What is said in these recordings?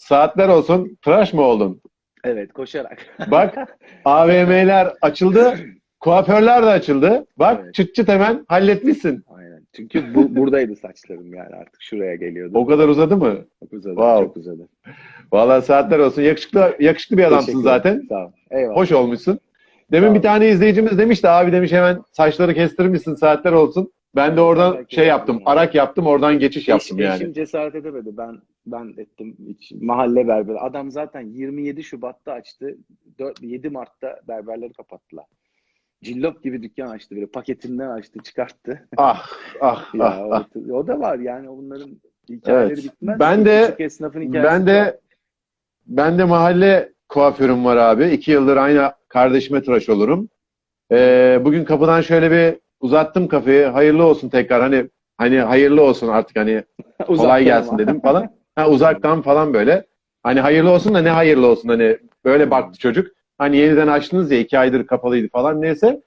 saatler olsun tıraş mı oldun? Evet koşarak. Bak AVM'ler açıldı. Kuaförler de açıldı. Bak Evet. çıt çıt hemen halletmişsin. Aynen. Çünkü bu, buradaydı saçlarım yani artık şuraya geliyordu. O kadar uzadı mı? Çok uzadı. Wow. Çok uzadı. Vallahi saatler olsun. Yakışıklı yakışıklı bir adamsın zaten. Sağ ol. Eyvallah. Hoş olmuşsun. Demin bir tane izleyicimiz demişti abi demiş hemen saçları kestirmişsin saatler olsun. Ben de oradan Merak şey yaptım. ya. Arak yaptım oradan geçiş yaptım Eş- yani. Eşim cesaret edemedi. Ben ben ettim. Hiç, mahalle berberi. Adam zaten 27 Şubat'ta açtı. 4, 7 Mart'ta berberleri kapattılar. Cillop gibi dükkan açtı. Böyle paketinden açtı, çıkarttı. Ah ah ya, ah. ah. o, o da var yani onların hikayeleri Evet. bitmez. Ben de- Küçük esnafın hikayesi Ben var. de ben de mahalle kuaförüm var abi. İki yıldır aynı kardeşime tıraş olurum. Ee, bugün kapıdan şöyle bir uzattım kafayı. Hayırlı olsun tekrar. Hani hani hayırlı olsun artık hani kolay gelsin dedim falan. Ha, uzaktan falan böyle. Hani hayırlı olsun da ne hayırlı olsun hani böyle baktı çocuk. Hani yeniden açtınız ya iki aydır kapalıydı falan neyse.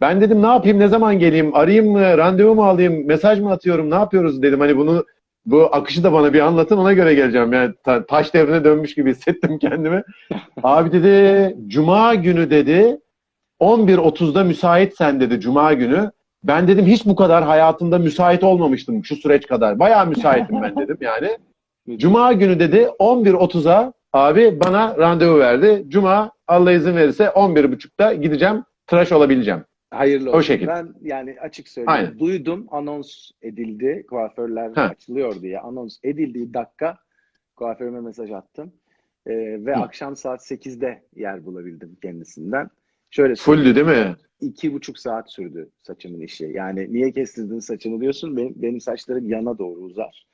Ben dedim ne yapayım ne zaman geleyim arayayım mı randevu mu alayım mesaj mı atıyorum ne yapıyoruz dedim hani bunu bu akışı da bana bir anlatın ona göre geleceğim yani ta- taş devrine dönmüş gibi hissettim kendimi. Abi dedi cuma günü dedi 11.30'da müsaitsen dedi cuma günü. Ben dedim hiç bu kadar hayatımda müsait olmamıştım şu süreç kadar. Bayağı müsaitim ben dedim yani. Cuma günü dedi 11.30'a abi bana randevu verdi. Cuma Allah izin verirse 11.30'da gideceğim tıraş olabileceğim. Hayırlı O olsun. şekil. Ben yani açık söyleyeyim. Aynen. Duydum anons edildi. Kuaförler Ha. açılıyor diye. Anons edildiği dakika kuaförüme mesaj attım. Ee, ve Hı. akşam saat 8'de yer bulabildim kendisinden. Şöyle Fulldü değil mi? İki buçuk saat sürdü saçımın işi. Yani niye kestirdin saçını diyorsun. Benim, benim saçlarım yana doğru uzar.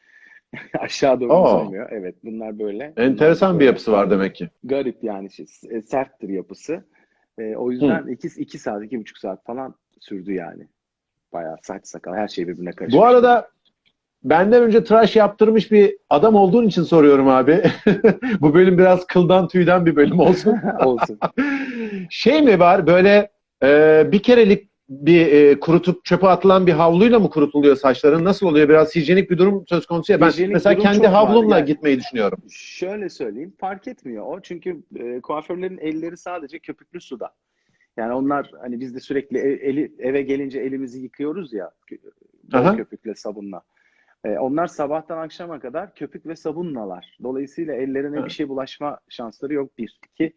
Aşağı doğru Oo. uzamıyor. Evet bunlar böyle. Enteresan Bunlar bir böyle. yapısı var demek ki. Garip yani şey, e, serttir yapısı. E, o yüzden iki, iki saat, iki buçuk saat falan sürdü yani. Bayağı saç sakal her şey birbirine karışmış. Bu arada benden önce tıraş yaptırmış bir adam olduğun için soruyorum abi. Bu bölüm biraz kıldan tüyden bir bölüm olsun. olsun. şey mi var böyle e, bir kerelik bir e, kurutup çöpe atılan bir havluyla mı kurutuluyor saçların? Nasıl oluyor? Biraz hijyenik bir durum söz konusu ya. Ben Hijyenik mesela kendi havlumla yani. gitmeyi düşünüyorum. Şöyle söyleyeyim fark etmiyor o. Çünkü e, kuaförlerin elleri sadece köpüklü suda. Yani onlar hani biz de sürekli e- eli, eve gelince elimizi yıkıyoruz ya bol köpükle sabunla. E, onlar sabahtan akşama kadar köpük ve sabunlalar. Dolayısıyla ellerine Evet. bir şey bulaşma şansları yok bir. İki,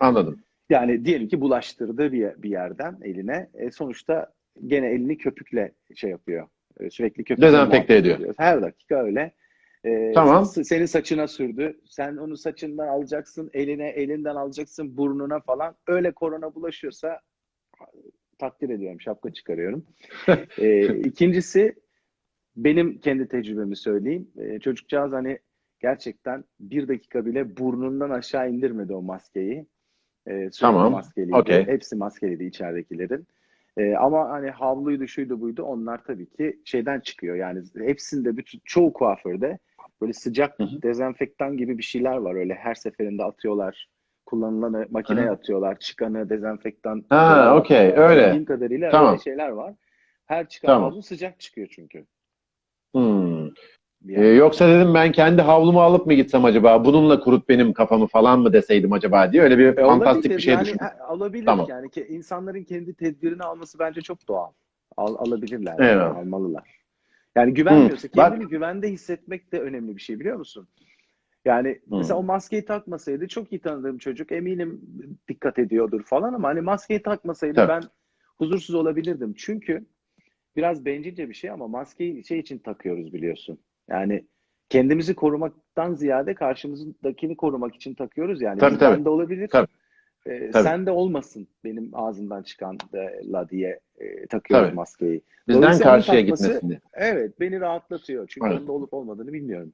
Anladım. Yani diyelim ki bulaştırdı bir, bir yerden eline. E, sonuçta gene elini köpükle şey yapıyor. E, sürekli köpükle Dezenfekte muhafaza ediyor. Her dakika öyle. E, Tamam. Senin saçına sürdü. Sen onu saçından alacaksın, eline, elinden alacaksın, burnuna falan. Öyle korona bulaşıyorsa takdir ediyorum, şapka çıkarıyorum. e, ikincisi benim kendi tecrübemi söyleyeyim. E, çocukcağız hani gerçekten bir dakika bile burnundan aşağı indirmedi o maskeyi. E, sürekli Tamam, maskeliydi. okey. Hepsi maskeliydi içeridekilerin. E, ama hani havluydu, şuydu, buydu onlar tabii ki şeyden çıkıyor. Yani hepsinde, bütün, çoğu kuaförde böyle sıcak Hı hı. dezenfektan gibi bir şeyler var. Öyle her seferinde atıyorlar. Kullanılanı makineye Hı. atıyorlar. Çıkanı dezenfektan. Ha, okey, öyle. Bildiğim kadarıyla Tamam. öyle şeyler var. Her çıkan Tamam. havlu sıcak çıkıyor çünkü. Hmm. Ee, yoksa dedim ben kendi havlumu alıp mı gitsem acaba? Bununla kurut benim kafamı falan mı deseydim acaba diye öyle bir E, fantastik olabilir. bir şey yani, düşündüm. Alabilir Tamam. yani ki insanların kendi tedbirini alması bence çok doğal. Al, alabilirler. Evet. Almalılar. Yani güvenmiyorsa Hı, bak- kendini güvende hissetmek de önemli bir şey biliyor musun? Yani mesela o maskeyi takmasaydı çok iyi tanıdığım çocuk eminim dikkat ediyordur falan ama hani maskeyi takmasaydı Tabii. ben huzursuz olabilirdim. Çünkü biraz bencilce bir şey ama maskeyi şey için takıyoruz biliyorsun. Yani kendimizi korumaktan ziyade karşımızdakini korumak için takıyoruz yani. Tabii, tabii. Bende olabilir. Tabii. Ee, Tabii. sen de olmasın benim ağzımdan çıkan de, la diye e, takıyoruz Tabii. maskeyi. Bizden karşıya takması- gitmesin diye. Evet beni rahatlatıyor. Çünkü Evet. onda olup olmadığını bilmiyorum.